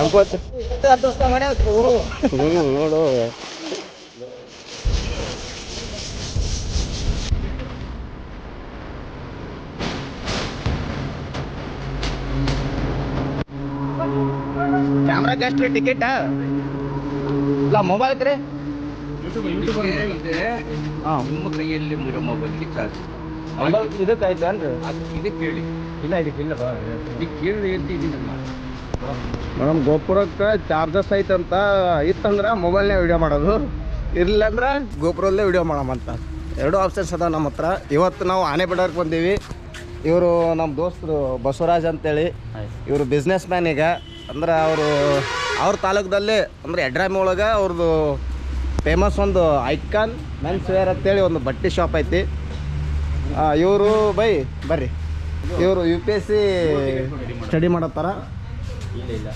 ಚಾಂಕೋತ್ ಹ್ಞೂ ನೋಡು. ಕ್ಯಾಮ್ರಾಗೆ ಎಷ್ಟು ಟಿಕೆಟ್ ಇಲ್ಲ ಮೊಬೈಲ್ ಐತ್ರಿ ಹಾಂ. ನಿಮ್ಮ ಕೈಯಲ್ಲಿ ಮೊಬೈಲ್ ಮೊಬೈಲ್ ಇದಕ್ಕೆ ಐತೇನ್ರಿ ಇದಕ್ಕೆ ಕೇಳಿ ಇಲ್ಲ ಇದಕ್ಕೆ ಇಲ್ಲ ಕೇಳಿ ಎತ್ತಿದ್ದೀನಲ್ಲ ಮೇಡಮ್, ಗೋಪುರಕ್ಕೆ ಚಾರ್ಜಸ್ ಐತಂತ ಇತ್ತಂದ್ರೆ ಮೊಬೈಲ್ನೇ ವಿಡಿಯೋ ಮಾಡೋದು. ಇರಲಿಲ್ಲ ಅಂದ್ರೆ ಗೋಪುರದಲ್ಲೇ ವಿಡಿಯೋ ಮಾಡಮಂತ ಎರಡು ಆಪ್ಷನ್ಸ್ ಅದಾವೆ ನಮ್ಮ ಹತ್ರ. ಇವತ್ತು ನಾವು ಆನೆ ಬಿಡೋಕೆ ಬಂದೀವಿ. ಇವರು ನಮ್ಮ ದೋಸ್ತರು ಬಸವರಾಜ್ ಅಂತೇಳಿ. ಇವರು ಬಿಸ್ನೆಸ್ ಮ್ಯಾನ್ ಈಗ. ಅಂದ್ರೆ ಅವರು, ಅವ್ರ ತಾಲೂಕದಲ್ಲಿ, ಅಂದರೆ ಎಡ್ರಾಮಿ ಒಳಗೆ ಅವ್ರದ್ದು ಫೇಮಸ್ ಒಂದು ಐಕಾನ್ ಮೆನ್ಸ್ ವೇರ್ ಅಂತೇಳಿ ಒಂದು ಬಟ್ಟೆ ಶಾಪ್ ಐತಿ. ಇವರು, ಬೈ, ಬರ್ರಿ. ಇವರು U P S C study ಮಾಡತ್ತಾರ. ಇಲ್ಲ ಇಲ್ಲ.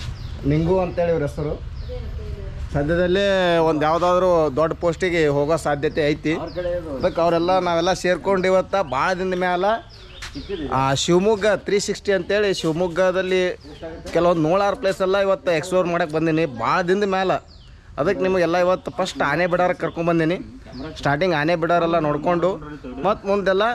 ನಿಂಗು ಅಂತೇಳಿ ಇವ್ರ ಹೆಸರು? ಸದ್ಯದಲ್ಲೇ ಒಂದು ಯಾವುದಾದ್ರೂ ದೊಡ್ಡ ಪೋಸ್ಟಿಗೆ ಹೋಗೋ ಸಾಧ್ಯತೆ ಐತಿ. ಅದಕ್ಕೆ ಅವರೆಲ್ಲ ನಾವೆಲ್ಲ ಸೇರ್ಕೊಂಡು ಇವತ್ತು ಭಾಳ ದಿನದ ಮ್ಯಾಲ ಆ ಶಿವಮೊಗ್ಗ ತ್ರೀ ಸಿಕ್ಸ್ಟಿ ಅಂತೇಳಿ ಶಿವಮೊಗ್ಗದಲ್ಲಿ ಕೆಲವೊಂದು ನೂರಾರು ಪ್ಲೇಸ್ ಎಲ್ಲ ಇವತ್ತು ಎಕ್ಸ್ಪ್ಲೋರ್ ಮಾಡಕ್ಕೆ ಬಂದೀನಿ. ಭಾಳ ದಿನದ ಮ್ಯಾಲ. ಅದಕ್ಕೆ ನಿಮಗೆಲ್ಲ ಇವತ್ತು ಫಸ್ಟ್ ಆನೆ ಬಿಡಾರ ಕರ್ಕೊಂಬಂದೀನಿ ಸ್ಟಾರ್ಟಿಂಗ್ ಆನೆ ಬಿಡಾರೆಲ್ಲ ನೋಡಿಕೊಂಡು. ಮತ್ತು ಮುಂದೆಲ್ಲ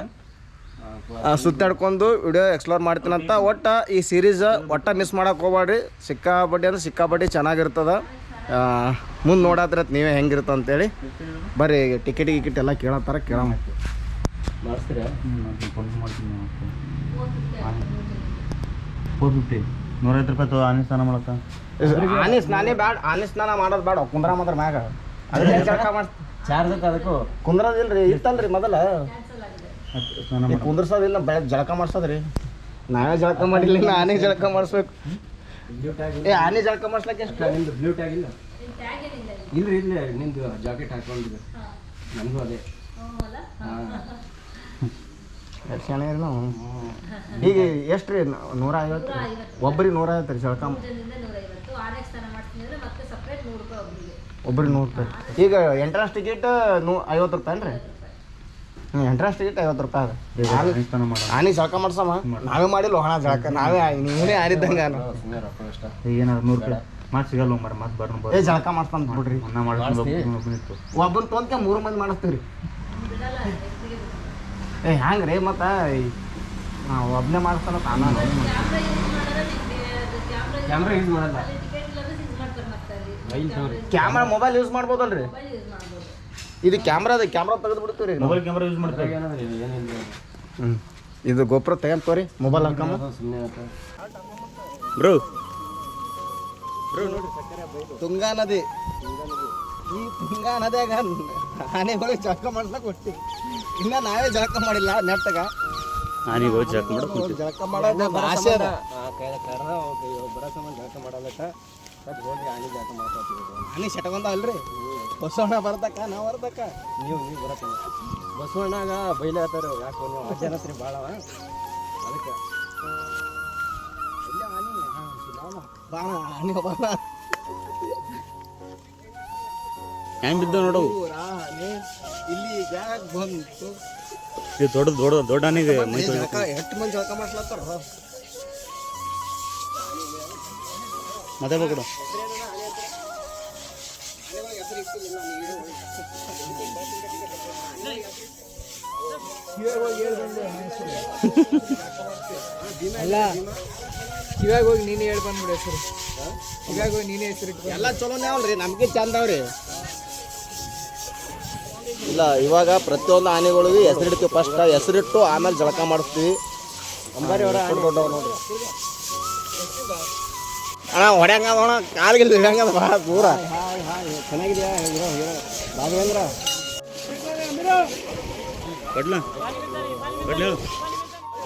ಸುತ್ತಾಡ್ಕೊಂಡು ವಿಡಿಯೋ ಎಕ್ಸ್ಪ್ಲೋರ್ ಮಾಡ್ತೀನಂತ. ಒಟ್ಟು ಈ ಸೀರೀಸ್ ಒಟ್ಟು ಮಿಸ್ ಮಾಡೋಕೆ ಹೋಗ್ಬೇಡ್ರಿ. ಸಿಕ್ಕಾಬಡ್ಡಿ ಅಂದ್ರೆ ಸಿಕ್ಕಾಬಡ್ಡಿ ಚೆನ್ನಾಗಿರ್ತದೆ. ಮುಂದೆ ನೋಡಾದ್ರೆ ನೀವೇ ಹೆಂಗಿರುತ್ತೆ ಅಂತೇಳಿ. ಬರ್ರಿ ಟಿಕೆಟ್ ಗಿಕೆಟ್ ಎಲ್ಲ ಕೇಳತ್ತಾರ ಮಾಡ್ತೀನಿ ಫೋರ್ ಫಿಫ್ಟಿ. ನೂರೈವತ್ತು ರೂಪಾಯಿ ತಗೋ ಆನೆ ಸ್ನಾನ ಮಾಡಕ್ಕ ಆನೆ ಸ್ನಾನೇ ಬ್ಯಾಡ ಆನೆ ಸ್ನಾನ ಮಾಡೋದು ಬೇಡ ಕುಂದ್ರ ಮಾತ್ರ ಮ್ಯಾಗ. ಚಾರ್ಜಕ್ಕೆ ಅದಕ್ಕೂ ಕುಂದ್ರದಿಲ್ರಿ ಇತ್ತಲ್ರಿ ಮೊದಲ. ಸ್ನಾನ ಮಾಡ. ಕುಂದ್ರಸೋದಿಲ್ಲ ಬೆಳಗ್ಗೆ ಜಳಕ ಮಾಡ್ಸೋದ್ರಿ. ನಾವೇ ಜಳಕ ಮಾಡಿಲ್ಲ ನಾನೇ ಜಳಕ ಮಾಡಿಸ್ಬೇಕು. ಏ ಆನೆ ಜಳಕ ಮಾಡಿಸ್ಲಕ್ಕೆ ಎಷ್ಟು? ನಿಂದು ಬ್ಲೂ ಟ್ಯಾಗ್ ಇಲ್ಲ? ಇಲ್ರಿ ಇಲ್ಲ ನಿಂದು ಜಾಕೆಟ್ ಹಾಕೊಂಡಿದ್ದೆ. ನನಗೂ ಅದೇ. ಇರಿ ನಾವು ಈಗ ಎಷ್ಟು ರೀ ನೂರ ಐವತ್ತು? ಒಬ್ರಿಗೆ ನೂರ ಐವತ್ತು ರೀ ಜಳಕ? ಒಬ್ಬರಿಗೆ ಒಬ್ರಿಗೆ. ನೂರು ರೂಪಾಯಿ. ಈಗ ಎಂಟ್ರೆನ್ಸ್ ಟಿಕೆಟ್ ನೂ ಐವತ್ತು ರೂಪಾಯಿ ರೀ ಹ್ಞೂ ಇಟ್ಟು ಟಿಕೆಟ್ ಐವತ್ತು ರೂಪಾಯಿ ಅದ ಆನೆ ಜಳಕ ಮಾಡ್ಸಮ್ಮ. ನಾವೇ ಮಾಡಿಲ್ಲ ಹಣ ಜಳಕ? ನಾವೇ ನೀವೇ ಆಡಿದ್ದಂಗ ಏನಾದ್ರು ನೂರು ರೂಪಾಯಿ? ಮತ್ತೆ ಸಿಗಲ್ಲ ಮರ ಮತ್ತೆ ಬರ್ನ ಏ ಜಳಕ ಮಾಡ್ಸ್ತಾನ ಬಿಡ್ರಿ. ಒಬ್ಬನ ತೊಂದ್ಕೆ ಮೂರು ಮಂದಿ ಮಾಡಿಸ್ತೀವ್ರಿ. ರೀ ಏ ಹ್ಯಾಂಗೆ ರೀ ಮತ್ತು ಒಬ್ಬನೇ ಮಾಡಿಸ್ತಾನ ತಾನ ಕ್ಯಾಮ್ರಾ ಯೂಸ್ ಮಾಡಲ್ಲ ಕ್ಯಾಮ್ರಾ ಮೊಬೈಲ್ ಯೂಸ್ ಮಾಡ್ಬೋದಲ್ರಿ? ಇದು ಕ್ಯಾಮ್ರಾದ ಕ್ಯಾಮ್ರಾ ತೆಗೆದು ಬಿಡ್ತೀವಿ ರೀ ಮೊಬೈಲ್ ಕ್ಯಾಮ್ರಾ ಯೂಸ್ ಮಾಡ್ತಾರೆ ಹ್ಞೂ ಇದು ಗೊಬ್ಬರ ತೋರಿ ಮೊಬೈಲ್ ಹಾಕಮ್ಮ ಬ್ರೋ. ಬ್ರೋ ತುಂಗಾ ನದಿ. ಈ ತುಂಗಾ ನದಿಯಾಗ ಆನೆಗಳು ಜಳಕ ಮಾಡ್ಸಕ್ ಕೊಟ್ಟಿ ಇನ್ನ ನಾವೇ ಜಳಕ ಮಾಡಿಲ್ಲ ನೆಟ್ಟಗ. ಆನೆಗಳು ಹೋಗಿ ಜಾಕ್ ಮಾಡಕ್ಕೆ ಜಳಕ ಮಾಡೋದು ಆಸೆ ಅದ. ಆನೆ ಸೆಟ್ಕೊಂಡ ಅಲ್ರಿ? ಬಸವಣ್ಣ ಬರ್ತಕ್ಕ ನಾವು ಬರ್ತಕ್ಕ ನೀವು ನೀವು ಬರತ್ತೆ ಬಸವಣ್ಣಗ ಬೈಲಾತಾರ ಯಾಕೋ ನೀವು ಅಜ್ಜನತ್ರಿ ಭಾಳವ ಅದಕ್ಕೆ. ಇಲ್ಲ ಆನೆ ಬಾಣ, ಆನೆ ಬಾಣ ಹೆಂಗ್ ಬಿದ್ದ ನೋಡು? ಇಲ್ಲಿ ಜಾಗ ಬಂತು. ಇದು ದೊಡ್ಡ ದೊಡ್ಡ ದೊಡ್ಡ ಆನೆಗೆ ಮೈ ಎಷ್ಟು ಮಂದಿ ಜಳಕ ಮಾಡ್ಸ್ಲತ್ತಾರ? ಮತ್ತೆ ಅಲ್ಲ ಇವಾಗ ಹೋಗಿ ನೀನೇ ಹೇಳಿ ಬಂದ್ಬಿಡು ಹೆಸರು. ಇವಾಗ ಹೋಗಿ ನೀನೇ ಹೆಸರು ಎಲ್ಲ ಚಲೋನೇ ಅವಲ್ರಿ ನಮಗೆ ಚಂದ ಅವ್ರಿ. ಇಲ್ಲ ಇವಾಗ ಪ್ರತಿಯೊಂದು ಆನೆಗಳಿಗೂ ಹೆಸರಿಡ್ತೀವಿ ಫಸ್ಟ್ ಹೆಸರಿಟ್ಟು ಆಮೇಲೆ ಜಳಕ ಮಾಡಿಸ್ತೀವಿ. ಅಂಬಾರಿ ಅವರ ದೊಡ್ಡವ ನೋಡ್ರಿ. ಅಣ್ಣ ಹೊಡ್ಯಂಗ ಅಣ್ಣ ಕಾಲ್ಗಿಲ್ಲ ಹಿಡಂಗದ ಭಾಳ ದೂರ. ಚೆನ್ನಾಗಿದೆಯಾ? ಹೀರೋ ಹೀರೋ ರಾಘವೇಂದ್ರ ಕಡ್ಲ. ಕಡ್ಲ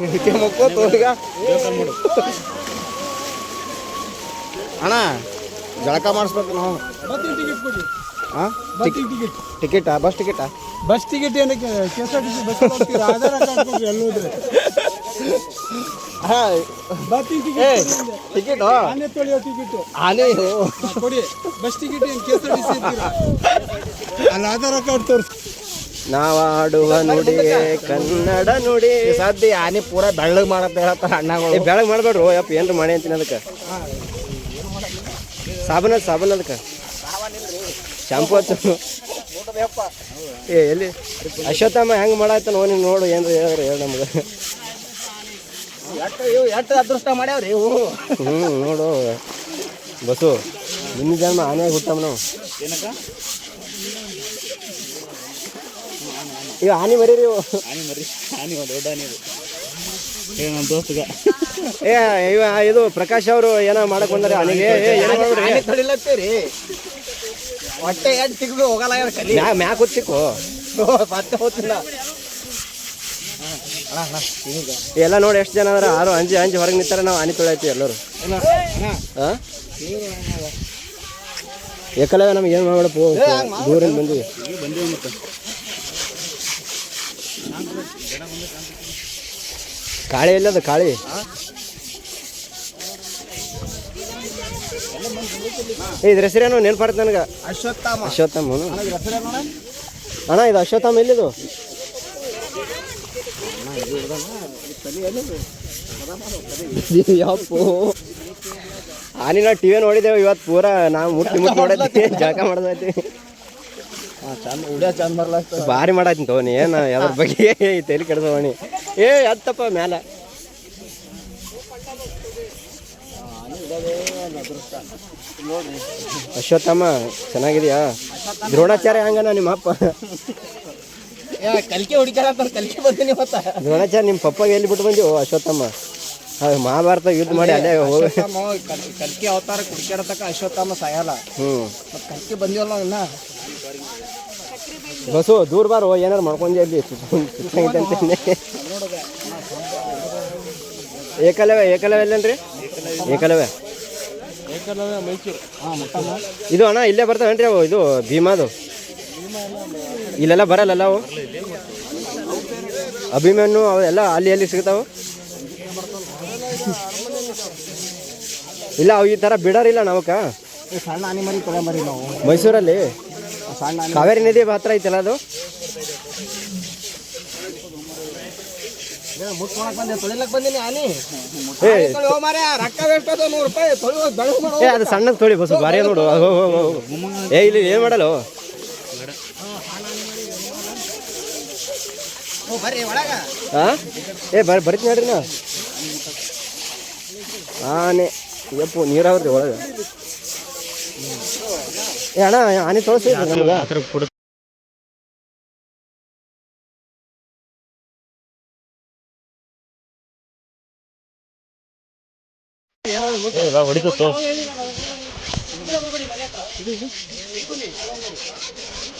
ಇದಕ್ಕೆ ಮಕ್ಕೋತು ಈಗ ಅಣ್ಣ ಜಳಕ ಮಾಡಿಸ್ಬೇಕು ನಾವು. ಟಿಕೆಟ್ ಕೊಡಿ. ಹಾಂ ಬಸ್ಸಿಗೆ ಟಿಕೆಟ್ ಟಿಕೆಟಾ? ಬಸ್ ಟಿಕೆಟಾ? ಬಸ್ ಟಿಕೆಟ್ ಏನಕ್ಕೆ? K S R T C bus ಹೋಗ್ತೀರಾ ಟಿಕೆಟ್ ಆಡುವ ಆನೆ ತೊಳೆಯೋ ಟಿಕೆಟ್. ಆನೆ ಕೊಡಿ. ಬಸ್ ಟಿಕೆಟ್ ಏನು K S R T C ಇರ್ತೀರಾ ಅಲ್ಲಿ ಆಧಾರ್ ಕಾರ್ಡ್ ತೋರಿಸಿ. ನಾವಾಡುವ ನುಡಿಯೇ ಕನ್ನಡ ನುಡಿ. ಸದ್ಯ ಆನೆ ಪೂರಾ ಬೆಳ್ಳಗ್ ಮಾಡತ್ತ ಹೇಳತ್ತ ಅಣ್ಣಗಳು. ಬೆಳಗ್ ಮಾಡ್ಬೇಡ್ರು. ಯಪ್ಪ ಏನ್ರ ಮಾಡಿ ಅಂತೀನಿ ಅದಕ್ಕೆ. ಸಾಬೂನ ಸಾಬೂನ್ ಅದಕ್ಕೆ. ಶಾಂಪು ಹಚ್ಚು. ಏ ಎಲ್ಲಿ? ಅಶ್ವತ್ಥಮ್ಮ ಹೆಂಗೆ ಮಾಡಾಯ್ತ ನೋಡಿ ನೀವು ನೋಡು ಏನ್ರಿ ಹೇಳ್ರಿ ಹೇಳಿ ನಮ್ಗೆ. ಎಷ್ಟು ಅದೃಷ್ಟ ಮಾಡ್ಯಾವ್ರಿ ಇವು? ಹ್ಞೂ ನೋಡು. ಬಸ್ಸು ನಿನ್ನ ಜನ್ಮ ಆನೆಯಾಗಿ ಹುಟ್ಟಮ್ಮ ನಾವು. ಏನಕ್ಕ? ಈಗ ಆನೆ ಮರೀರಿ ರೀ ಆನಿ ಮರಿ. ಆನಿ ದೊಡ್ಡ ಆನಿ ಏ ನಮ್ಮ ದೋಸ್ತಗ. ಏ ಇವ ಇದು ಪ್ರಕಾಶ್ ಅವರು ಏನೋ ಮಾಡಕ್ ಬಂದಾರೆ ಆನೆಗೆ ತೊಳಿಲತ್ತೀರಿ ಹೊಟ್ಟೆ ಎಡ್ ಸಿಗದು ಹೋಗಲ್ಲ ಕಲಿ? ಮ್ಯಾ ಮ್ಯಾಕ್ ಹೊತ್ತಿಕ್ಕು. ಮತ್ತೆ ಹೋಗ್ತಿಲ್ಲ ಎಲ್ಲ ನೋಡಿ ಎಷ್ಟು ಜನ ಅದರ? ಆರು ಅಂಜಿ ಅಂಜಿ ಹೊರಗೆ ನಿಂತಾರ ನಾವು ಆನೆ ತೊಳೆಯತ್ತೀವಿ ಎಲ್ಲರೂ. ಹಾಂ? ನಮ್ಗೆ ಏನು ಮಾಡಪ್ಪ ದೂರಿಂದ ಬಂದಿವಿ. ಕಾಳಿ ಎಲ್ಲದ ಕಾಳಿ? ಏ ಇದ್ರ ಹೆಸರೇನು ನೆನ್ಪಾಡ್ತ ನನಗೆ. ಅಶ್ವತ್ಥಾಮ. ಅಶ್ವತ್ಥಾಮ ಅಣ್ಣ ಇದು ಅಶ್ವತ್ಥಾಮ ಎಲ್ಲಿದು? ಯಪ್ಪೋ. ನಾವು ಟಿವಿ ನೋಡಿದ್ದೇವೆ ಇವತ್ತು ಪೂರಾ ನಾವು ಮುಟ್ಟಿ ಮುಟ್ಟಿ ನೋಡೈತಿ ಜಳಕ ಮಾಡೋದೈತಿ. ಭಾರಿ ಮಾಡಾತೀನಿ ತಗೋನಿ ಏನು ಯಾವ್ದ್ರ ಬಗ್ಗೆ ತೆಲಿ ಕೆಡ್ಸವಣಿ ಏ ಎತ್ತಪ್ಪ ಮ್ಯಾಲ. ಅಶ್ವತ್ಥಮ್ಮ ಚೆನ್ನಾಗಿದ್ಯಾ? ದ್ರೋಣಾಚಾರ್ಯ ಹಂಗನ ನಿಮ್ಮ ಅಪ್ಪ ಕಲ್ಕೆ ಹುಡುಕ್ಯಾರ ಅಂತ ಕಲ್ಕೆ ಬಂದಿನಿ ಇವತ್ತ. ದ್ರೋಣಾಚಾರ್ಯ ನಿಮ್ಮ ಪಪ್ಪಗೆ ಎಲ್ಲಿ ಬಿಟ್ಟು ಬಂದಿ ಓ ಅಶ್ವತ್ಥಮ್ಮ ಮಹಾಭಾರತ ಯುದ್ಧ ಮಾಡಿ ಅಲ್ಲೇ ಹೋಗಿ. ಕಲ್ಕೆ ಅವತಾರ ಕುಡ್ಕ್ಯಾರ ತಕ ಅಶ್ವತ್ಥಾಮ ಸಾಯಲ್ಲ. ಹ್ಮ್. ಮತ್ ಕಲ್ಕೆ ಬಂದಿವಲ್ಲ ಇನ್ನ. ಬಸ್ಸು ದೂರ ಬಾರೋ ಏನಾರು ಮಾಡ್ಕೊಂಡಿ ಅಲ್ಲಿ ಏಕಲವೇ ಏಕಲವ್ಯ ಏಕಲವ್ಯ ಎಲ್ಲೇನ್ರಿ? ಏಕಲವ್ಯ. ಇದು ಅಣ್ಣ ಇಲ್ಲೇ ಬರ್ತಾವೇನ್ರಿ ಅವು? ಇದು ಭೀಮಾದು. ಇಲ್ಲೆಲ್ಲ ಬರಲ್ಲಲ್ಲ ಅವು? ಅಭಿಮನ್ಯು ಅವೆಲ್ಲ ಅಲ್ಲಿ ಅಲ್ಲಿ ಸಿಗ್ತಾವು? ಇಲ್ಲ ಅವು ಈ ಥರ ಬಿಡೋರಿಲ್ಲ ನಾವಕ್ಕ. ಸಣ್ಣ ಆನಿಮರಿ ನಾವು. ಮೈಸೂರಲ್ಲಿ? ಸಣ್ಣ ಕಾವೇರಿ ನದಿ ಹತ್ರ ಐತಲ್ಲ ಅದು? ಅದು ಸಣ್ಣದು ತೊಳಿ ಬಸ್ ಬಾರಿ ನೋಡು. ಏ ಇಲ್ಲಿ ಏನು ಮಾಡಲ್ಲ ಬರ್ರಿ ಒಳಗ ಹಾ ಏ ಬರ್ ಬರ್ತೀನಿ ನೋಡ್ರಿ ನಾ. ಆನೆ ಯಪ್ಪು ನೀರಾವ್ರಿ ಒಳಗೆ. ಏ ಅಣ್ಣ ಆನೆ ತೋರಿಸಿ ನಮ್ಗೆ. ಹೊಡಿತು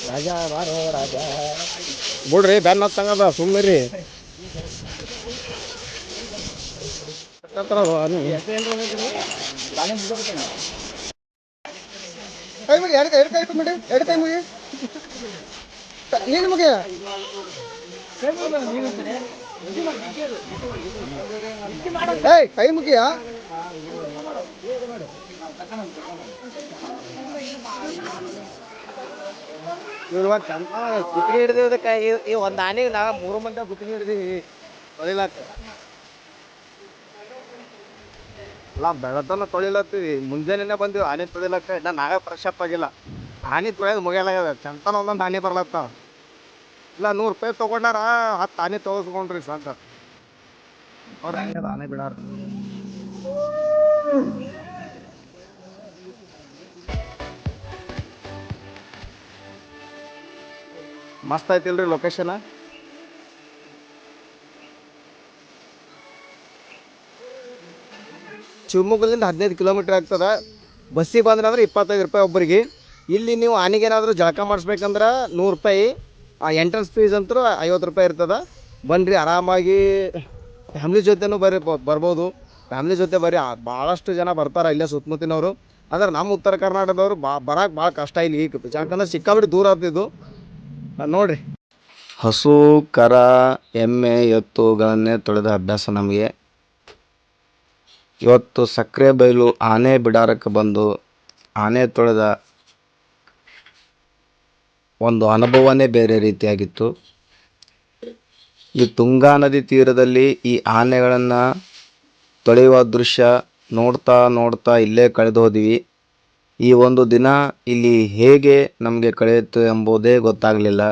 ರಾಜ ಬಾರೋ ರಾಜ. ಬಿಡ್ರಿ ಬೆನ್ನ ಹತ್ತಂಗದ ಸುಮ್ಮನೆ ಕೈ ಮುಗಿ ಎರಡು ಕೈ ಎರಡು ಕೈ ಇಟ್ಟು ಎರಡು ಕೈ ಮುಗಿ. ಏನು ಮುಗಿ ಏಯ್ ಕೈ ಮುಗಿಯಾ? ಇವ್ರು ಒಂದು ಚಂದ ಗುತ್ತಿಗೆ ಹಿಡಿದಿದ್ದಕ್ಕೆ ಈ ಒಂದು ಆನೆಗೆ ನಾ ಮೂರು ಮಂದಿ ಗುತ್ತಿಗೆ ಹಿಡಿದೀವಿ ತೊಳಿಲಾಕ ಇಲ್ಲ ಬೆಳತನ ತೊಳಿಲತ್ತೀವಿ. ಮುಂಜಾನೆ ಬಂದಿವಿ, ಆನೆ ತೊಳಿಲಕ್ಕ. ಇನ್ನ ನಾವೇ ಫ್ರೆಶ್ ಅಪ್ ಆಗಿಲ್ಲ. ಆನೆ ತೊಳೆಯೋದು ಮುಗಿಯಲ್ಲ ಚಂತನ ಒಂದೊಂದು ಆನೆ ಬರ್ಲತ್ತಾವ ಇಲ್ಲ, ನೂರು ರೂಪಾಯಿ ತೊಗೊಂಡಾರ, ಹತ್ತು ಆನೆ ತೊಗೊಸ್ಕೊಂಡ್ರಿ ಸಂತ ಅವ್ರು ಹಂಗೆ ಆನೆ ಬಿಡಾರ. ಮಸ್ತ್ ಐತಿಲ್ರಿ ಲೊಕೇಶನ ಶಿವಮೊಗ್ಗದಿಂದ ಹದಿನೈದು ಕಿಲೋಮೀಟ್ರ್ ಆಗ್ತದೆ. ಬಸ್ಸಿಗೆ ಬಂದ್ರೆ ಅಂದ್ರೆ ಇಪ್ಪತ್ತೈದು ರೂಪಾಯಿ ಒಬ್ಬರಿಗೆ ಇಲ್ಲಿ ನೀವು ಆನೆಗೆ ಏನಾದರೂ ಜಳಕ ಮಾಡಿಸ್ಬೇಕಂದ್ರೆ ನೂರು ರೂಪಾಯಿ, ಆ ಎಂಟ್ರೆನ್ಸ್ ಫೀಸ್ ಅಂತೂ ಐವತ್ತು ರೂಪಾಯಿ ಇರ್ತದೆ. ಬನ್ನಿರಿ ಆರಾಮಾಗಿ ಫ್ಯಾಮ್ಲಿ ಜೊತೆನೂ ಬರೀ ಬರ್ಬೋದು. ಫ್ಯಾಮ್ಲಿ ಜೊತೆ ಬರೀ ಭಾಳಷ್ಟು ಜನ ಬರ್ತಾರೆ ಇಲ್ಲೇ ಸುತ್ತಮುತ್ತಿನವರು. ಅಂದ್ರೆ ನಮ್ಮ ಉತ್ತರ ಕರ್ನಾಟಕದವರು ಬಾ ಬರಕ್ಕೆ ಭಾಳ ಕಷ್ಟ ಇಲ್ಲಿ. ಈಗ ಯಾಕಂದ್ರೆ ಸಿಕ್ಕಾಬಿಟ್ಟು ದೂರ ಆಗ್ತಿದ್ದು. ನೋಡಿರಿ. ಹಸು, ಕರ, ಎಮ್ಮೆ ಎತ್ತುಗಳನ್ನೇ ತೊಳೆದ ಅಭ್ಯಾಸ ನಮಗೆ. ಇವತ್ತು ಸಕ್ಕರೆ ಬೈಲು ಆನೆ ಬಿಡಾರಕ್ಕೆ ಬಂದು ಆನೆ ತೊಳೆದ ಒಂದು ಅನುಭವನೇ ಬೇರೆ ರೀತಿಯಾಗಿತ್ತು. ಈ ತುಂಗಾ ನದಿ ತೀರದಲ್ಲಿ ಈ ಆನೆಗಳನ್ನು ತೊಳೆಯುವ ದೃಶ್ಯ ನೋಡ್ತಾ ನೋಡ್ತಾ ಇಲ್ಲೇ ಕಳೆದು ಹೋದ್ವಿ. ಈ ಒಂದು ದಿನ ಇಲ್ಲಿ ಹೇಗೆ ನಮಗೆ ಕಳೆಯಿತು ಎಂಬುದೇ ಗೊತ್ತಾಗಲಿಲ್ಲ.